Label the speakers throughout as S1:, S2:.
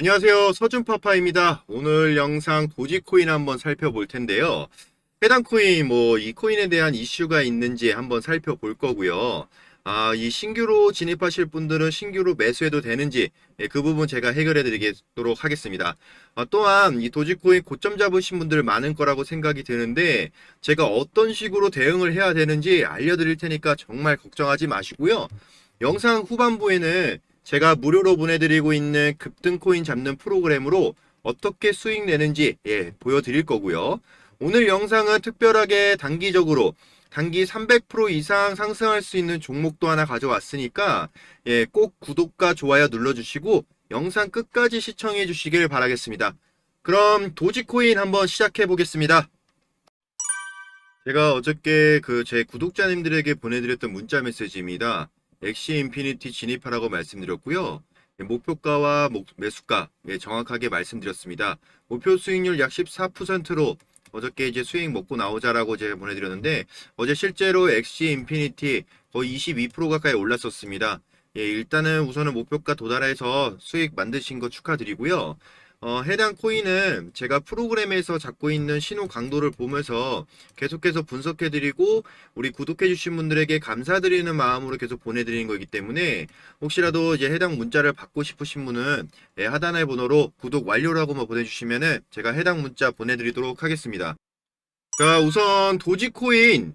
S1: 안녕하세요. 서준파파입니다. 오늘 영상 도지코인 한번 살펴볼 텐데요. 해당 코인, 뭐, 이 코인에 대한 이슈가 있는지 한번 살펴볼 거고요. 아, 이 신규로 진입하실 분들은 신규로 매수해도 되는지, 예, 그 부분 제가 해결해 드리도록 하겠습니다. 아, 또한 이 도지코인 고점 잡으신 분들 많은 거라고 생각이 드는데, 제가 어떤 식으로 대응을 해야 되는지 알려드릴 테니까 정말 걱정하지 마시고요. 영상 후반부에는 제가 무료로 보내드리고 있는 급등코인 잡는 프로그램으로 어떻게 수익 내는지 예, 보여드릴 거고요. 오늘 영상은 특별하게 단기적으로 단기 300% 이상 상승할 수 있는 종목도 하나 가져왔으니까 예, 꼭 구독과 좋아요 눌러주시고 영상 끝까지 시청해 주시길 바라겠습니다. 그럼 도지코인 한번 시작해 보겠습니다. 제가 어저께 그 제 구독자님들에게 보내드렸던 문자 메시지입니다. 엑시 인피니티 진입하라고 말씀드렸고요. 예, 목표가와 목- 매수가 예, 정확하게 말씀드렸습니다. 목표 수익률 약 14%로 어저께 이제 수익 먹고 나오자라고 제가 보내드렸는데 어제 실제로 엑시 인피니티 거의 22% 가까이 올랐었습니다. 예, 일단은 우선은 목표가 도달해서 수익 만드신 거 축하드리고요. 어, 해당 코인은 제가 프로그램에서 잡고 있는 신호 강도를 보면서 계속해서 분석해드리고 우리 구독해주신 분들에게 감사드리는 마음으로 계속 보내드리는 거기 때문에 혹시라도 이제 해당 문자를 받고 싶으신 분은 예, 하단의 번호로 구독 완료라고만 보내주시면은 제가 해당 문자 보내드리도록 하겠습니다. 자, 우선 도지코인.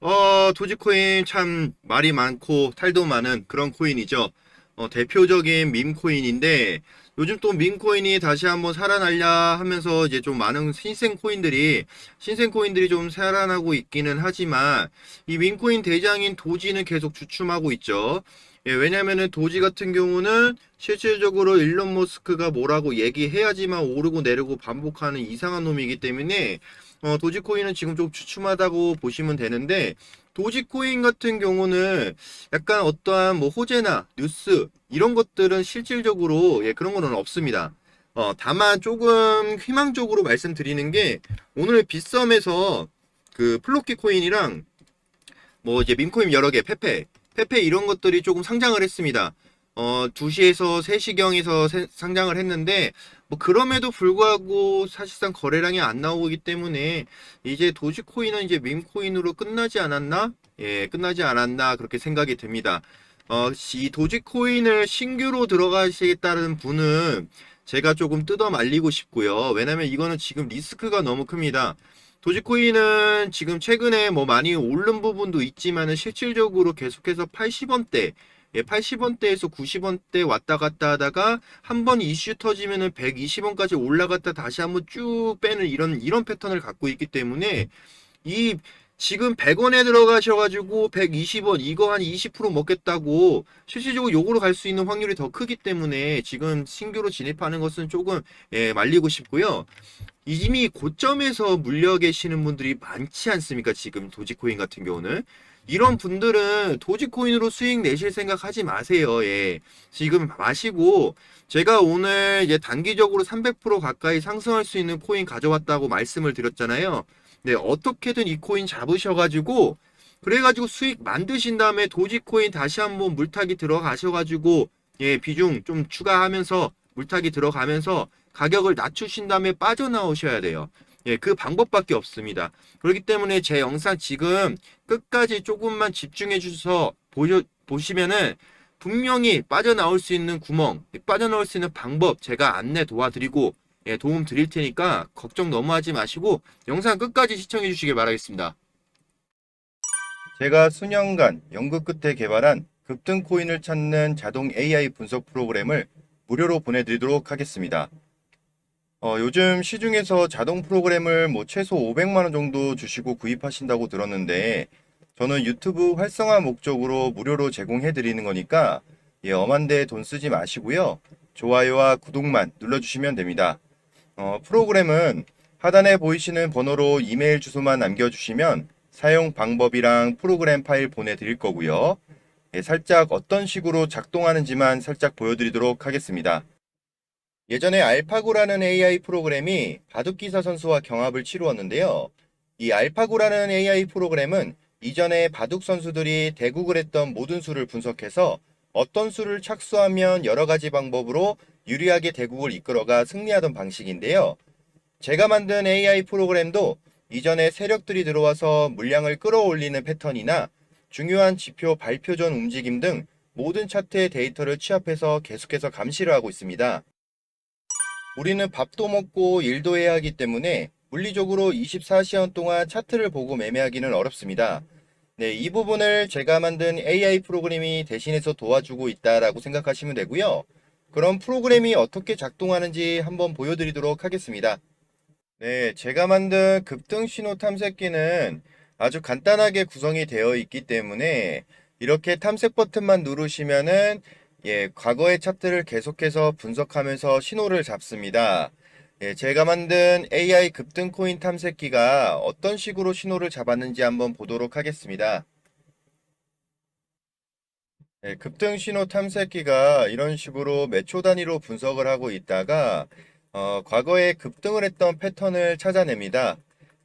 S1: 어, 도지코인 참 말이 많고 탈도 많은 그런 코인이죠. 어, 대표적인 밈 코인인데 요즘 또 밈코인이 다시 한번 살아날려 하면서 이제 좀 많은 신생 코인들이 신생 코인들이 좀 살아나고 있기는 하지만 이 밈코인 대장인 도지는 계속 주춤하고 있죠. 예, 왜냐면은 도지 같은 경우는 실질적으로 일론 머스크가 뭐라고 얘기해야지만 오르고 내리고 반복하는 이상한 놈이기 때문에 어, 도지코인은 지금 좀 주춤하다고 보시면 되는데 도지코인 같은 경우는 약간 어떠한 뭐 호재나 뉴스 이런 것들은 실질적으로 예, 그런 거는 없습니다. 어, 다만 조금 희망적으로 말씀드리는 게 오늘 빗썸에서 그 플로키 코인이랑 뭐 이제 밈코인 여러 개, 페페, 페페 이런 것들이 조금 상장을 했습니다. 어, 2시에서 3시경에서 세- 상장을 했는데 뭐 그럼에도 불구하고 사실상 거래량이 안 나오기 때문에 이제 도지코인은 이제 밈코인으로 끝나지 않았나? 예, 끝나지 않았나 그렇게 생각이 듭니다. 어, 이 도지코인을 신규로 들어가시겠다는 분은 제가 조금 뜯어 말리고 싶고요. 왜냐면 이거는 지금 리스크가 너무 큽니다. 도지코인은 지금 최근에 뭐 많이 오른 부분도 있지만은 실질적으로 계속해서 80원대, 예, 80원대에서 90원대 왔다 갔다 하다가 한 번 이슈 터지면은 120원까지 올라갔다 다시 한번 쭉 빼는 이런 이런 패턴을 갖고 있기 때문에 이 지금 100원에 들어가셔가지고 120원 이거 한 20% 먹겠다고 실질적으로 요거로 갈 수 있는 확률이 더 크기 때문에 지금 신규로 진입하는 것은 조금 예, 말리고 싶고요. 이미 고점에서 물려 계시는 분들이 많지 않습니까? 지금 도지코인 같은 경우는 이런 분들은 도지코인으로 수익 내실 생각 하지 마세요. 예. 지금 마시고 제가 오늘 이제 단기적으로 300% 가까이 상승할 수 있는 코인 가져왔다고 말씀을 드렸잖아요. 네, 어떻게든 이 코인 잡으셔가지고, 그래가지고 수익 만드신 다음에 도지코인 다시 한번 물타기 들어가셔가지고, 예, 비중 좀 추가하면서, 물타기 들어가면서 가격을 낮추신 다음에 빠져나오셔야 돼요. 예, 그 방법밖에 없습니다. 그렇기 때문에 제 영상 지금 끝까지 조금만 집중해 주셔서 보여, 보시면은 분명히 빠져나올 수 있는 구멍, 빠져나올 수 있는 방법 제가 안내 도와드리고 예, 도움 드릴 테니까 걱정 너무 하지 마시고 영상 끝까지 시청해 주시길 바라겠습니다. 제가 수년간 연구 끝에 개발한 급등 코인을 찾는 자동 AI 분석 프로그램을 무료로 보내드리도록 하겠습니다. 어, 요즘 시중에서 자동 프로그램을 뭐 최소 500만 원 정도 주시고 구입하신다고 들었는데 저는 유튜브 활성화 목적으로 무료로 제공해 드리는 거니까 예, 엄한데 돈 쓰지 마시고요. 좋아요와 구독만 눌러주시면 됩니다. 어, 프로그램은 하단에 보이시는 번호로 이메일 주소만 남겨주시면 사용 방법이랑 프로그램 파일 보내드릴 거고요. 예, 살짝 어떤 식으로 작동하는지만 살짝 보여드리도록 하겠습니다. 예전에 알파고라는 AI 프로그램이 바둑기사 선수와 경합을 치루었는데요. 이 알파고라는 AI 프로그램은 이전에 바둑 선수들이 대국을 했던 모든 수를 분석해서 어떤 수를 착수하면 여러 가지 방법으로 유리하게 대국을 이끌어가 승리하던 방식인데요. 제가 만든 AI 프로그램도 이전에 세력들이 들어와서 물량을 끌어올리는 패턴이나 중요한 지표 발표 전 움직임 등 모든 차트의 데이터를 취합해서 계속해서 감시를 하고 있습니다. 우리는 밥도 먹고 일도 해야 하기 때문에 물리적으로 24시간 동안 차트를 보고 매매하기는 어렵습니다. 네, 이 부분을 제가 만든 AI 프로그램이 대신해서 도와주고 있다라고 생각하시면 되고요. 그럼 프로그램이 어떻게 작동하는지 한번 보여드리도록 하겠습니다. 네, 제가 만든 급등 신호 탐색기는 아주 간단하게 구성이 되어 있기 때문에 이렇게 탐색 버튼만 누르시면은 예, 과거의 차트를 계속해서 분석하면서 신호를 잡습니다. 예, 제가 만든 AI 급등 코인 탐색기가 어떤 식으로 신호를 잡았는지 한번 보도록 하겠습니다. 예, 급등 신호 탐색기가 이런 식으로 몇 초 단위로 분석을 하고 있다가 어, 과거에 급등을 했던 패턴을 찾아냅니다.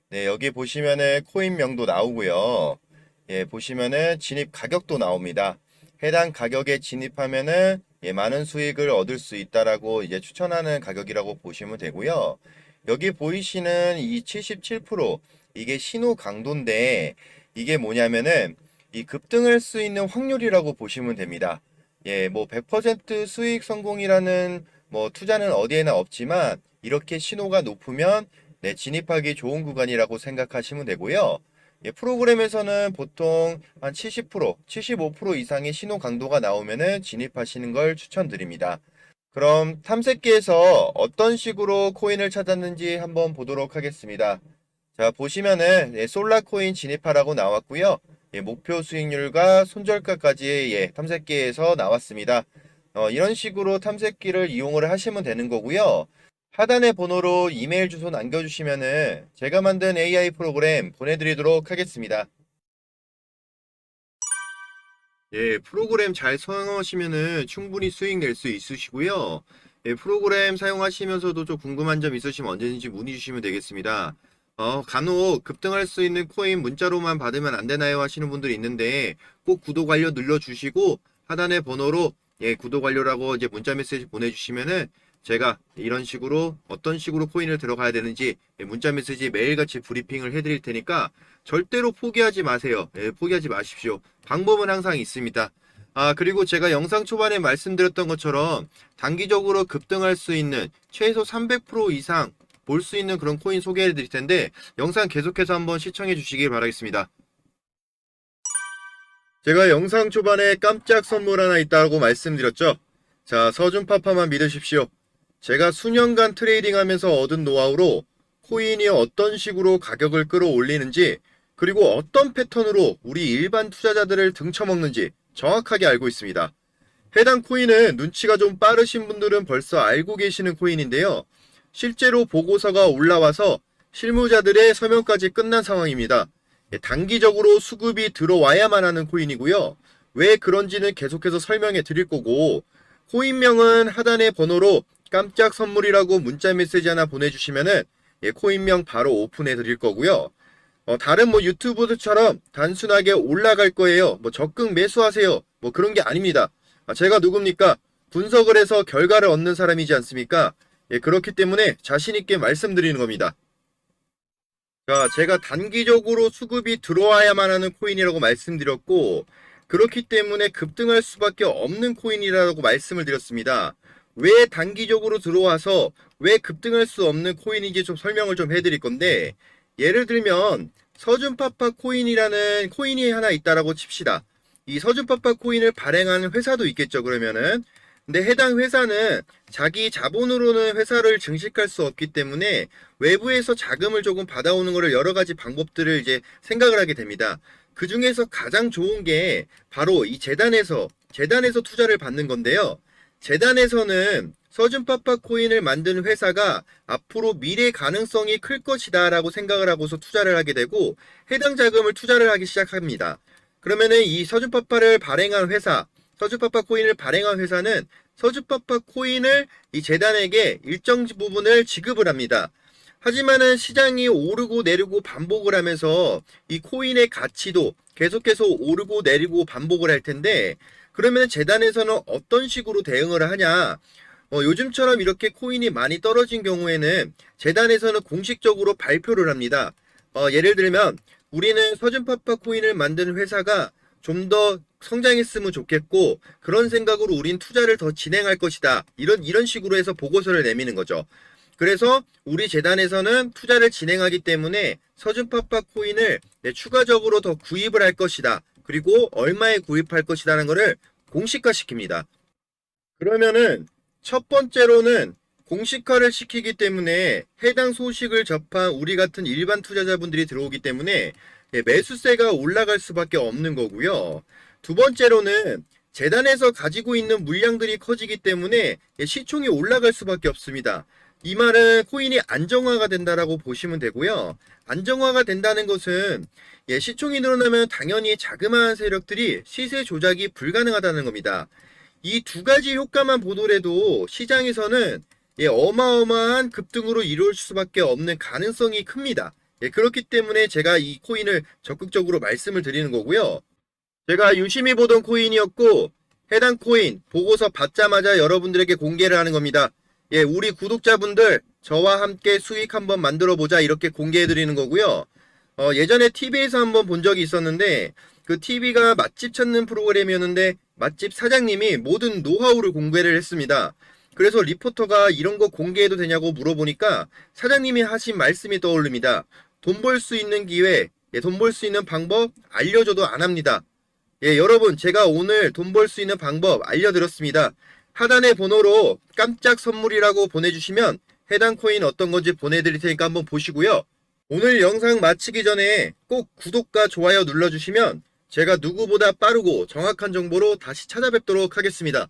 S1: 네, 여기 보시면은 코인명도 나오고요. 예, 보시면은 진입 가격도 나옵니다. 해당 가격에 진입하면은 예, 많은 수익을 얻을 수 있다라고 이제 추천하는 가격이라고 보시면 되고요. 여기 보이시는 이 77% 이게 신호 강도인데 이게 뭐냐면은 이 급등할 수 있는 확률이라고 보시면 됩니다. 예, 뭐 100% 수익 성공이라는 뭐 투자는 어디에나 없지만 이렇게 신호가 높으면 네, 진입하기 좋은 구간이라고 생각하시면 되고요. 예, 프로그램에서는 보통 한 70%, 75% 이상의 신호 강도가 나오면은 진입하시는 걸 추천드립니다. 그럼 탐색기에서 어떤 식으로 코인을 찾았는지 한번 보도록 하겠습니다. 자, 보시면은 예, 솔라 코인 진입하라고 나왔고요. 예, 목표 수익률과 손절가까지 예, 탐색기에서 나왔습니다. 어, 이런 식으로 탐색기를 이용을 하시면 되는 거고요. 하단의 번호로 이메일 주소 남겨주시면은 제가 만든 AI 프로그램 보내드리도록 하겠습니다. 예, 프로그램 잘 사용하시면은 충분히 수익 낼 수 있으시고요. 예, 프로그램 사용하시면서도 좀 궁금한 점 있으시면 언제든지 문의 주시면 되겠습니다. 어, 간혹 급등할 수 있는 코인 문자로만 받으면 안 되나요? 하시는 분들이 있는데 꼭 구독 완료 눌러주시고 하단의 번호로 예, 구독 완료라고 이제 문자 메시지 보내주시면은 제가 이런 식으로 어떤 식으로 코인을 들어가야 되는지 예, 문자 메시지 매일같이 브리핑을 해드릴 테니까 절대로 포기하지 마세요. 예, 포기하지 마십시오. 방법은 항상 있습니다. 아, 그리고 제가 영상 초반에 말씀드렸던 것처럼 단기적으로 급등할 수 있는 최소 300% 이상 볼 수 있는 그런 코인 소개해 드릴 텐데 영상 계속해서 한번 시청해 주시길 바라겠습니다. 제가 영상 초반에 깜짝 선물 하나 있다고 말씀드렸죠. 자, 서준파파만 믿으십시오. 제가 수년간 트레이딩 하면서 얻은 노하우로 코인이 어떤 식으로 가격을 끌어올리는지 그리고 어떤 패턴으로 우리 일반 투자자들을 등쳐먹는지 정확하게 알고 있습니다. 해당 코인은 눈치가 좀 빠르신 분들은 벌써 알고 계시는 코인인데요. 실제로 보고서가 올라와서 실무자들의 서명까지 끝난 상황입니다. 예, 단기적으로 수급이 들어와야만 하는 코인이고요. 왜 그런지는 계속해서 설명해 드릴 거고, 코인명은 하단의 번호로 깜짝 선물이라고 문자 메시지 하나 보내주시면은 예, 코인명 바로 오픈해 드릴 거고요. 어, 다른 뭐 유튜브들처럼 단순하게 올라갈 거예요. 뭐 적극 매수하세요. 뭐 그런 게 아닙니다. 아, 제가 누굽니까? 분석을 해서 결과를 얻는 사람이지 않습니까? 예, 그렇기 때문에 자신있게 말씀드리는 겁니다. 자, 제가 단기적으로 수급이 들어와야만 하는 코인이라고 말씀드렸고, 그렇기 때문에 급등할 수밖에 없는 코인이라고 말씀을 드렸습니다. 왜 단기적으로 들어와서 왜 급등할 수 없는 코인인지 좀 설명을 좀 해드릴 건데, 예를 들면, 서준파파 코인이라는 코인이 하나 있다라고 칩시다. 이 서준파파 코인을 발행하는 회사도 있겠죠, 그러면은. 근데 해당 회사는 자기 자본으로는 회사를 증식할 수 없기 때문에 외부에서 자금을 조금 받아오는 거를 여러 가지 방법들을 이제 생각을 하게 됩니다. 그 중에서 가장 좋은 게 바로 이 재단에서, 재단에서 투자를 받는 건데요. 재단에서는 서준파파 코인을 만든 회사가 앞으로 미래 가능성이 클 것이다 라고 생각을 하고서 투자를 하게 되고 해당 자금을 투자를 하기 시작합니다. 그러면은 이 서준파파를 발행한 회사, 서주파파 코인을 발행한 회사는 서주파파 코인을 이 재단에게 일정 부분을 지급을 합니다. 하지만은 시장이 오르고 내리고 반복을 하면서 이 코인의 가치도 계속해서 오르고 내리고 반복을 할 텐데 그러면 재단에서는 어떤 식으로 대응을 하냐? 어, 요즘처럼 이렇게 코인이 많이 떨어진 경우에는 재단에서는 공식적으로 발표를 합니다. 어, 예를 들면 우리는 서준파파 코인을 만든 회사가 좀 더 성장했으면 좋겠고 그런 생각으로 우린 투자를 더 진행할 것이다. 이런 이런 식으로 해서 보고서를 내미는 거죠. 그래서 우리 재단에서는 투자를 진행하기 때문에 서준파파 코인을 네, 추가적으로 더 구입을 할 것이다. 그리고 얼마에 구입할 것이라는 것을 공식화시킵니다. 그러면은 첫 번째로는 공식화를 시키기 때문에 해당 소식을 접한 우리 같은 일반 투자자분들이 들어오기 때문에 예, 매수세가 올라갈 수밖에 없는 거고요. 두 번째로는 재단에서 가지고 있는 물량들이 커지기 때문에 예, 시총이 올라갈 수밖에 없습니다. 이 말은 코인이 안정화가 된다라고 보시면 되고요. 안정화가 된다는 것은 예, 시총이 늘어나면 당연히 자그마한 세력들이 시세 조작이 불가능하다는 겁니다. 이 두 가지 효과만 보더라도 시장에서는 예, 어마어마한 급등으로 이룰 수밖에 없는 가능성이 큽니다. 예, 그렇기 때문에 제가 이 코인을 적극적으로 말씀을 드리는 거고요. 제가 유심히 보던 코인이었고 해당 코인 보고서 받자마자 여러분들에게 공개를 하는 겁니다. 예, 우리 구독자분들 저와 함께 수익 한번 만들어 보자 이렇게 공개해 드리는 거고요. 어, 예전에 TV에서 한번 본 적이 있었는데 그 TV가 맛집 찾는 프로그램이었는데 맛집 사장님이 모든 노하우를 공개를 했습니다. 그래서 리포터가 이런 거 공개해도 되냐고 물어보니까 사장님이 하신 말씀이 떠오릅니다. 돈 벌 수 있는 기회, 예, 돈벌 수 있는 방법 알려줘도 안 합니다. 예, 여러분, 제가 오늘 돈 벌 수 있는 방법 알려드렸습니다. 하단의 번호로 깜짝 선물이라고 보내주시면 해당 코인 어떤 건지 보내드릴 테니까 한번 보시고요. 오늘 영상 마치기 전에 꼭 구독과 좋아요 눌러주시면 제가 누구보다 빠르고 정확한 정보로 다시 찾아뵙도록 하겠습니다.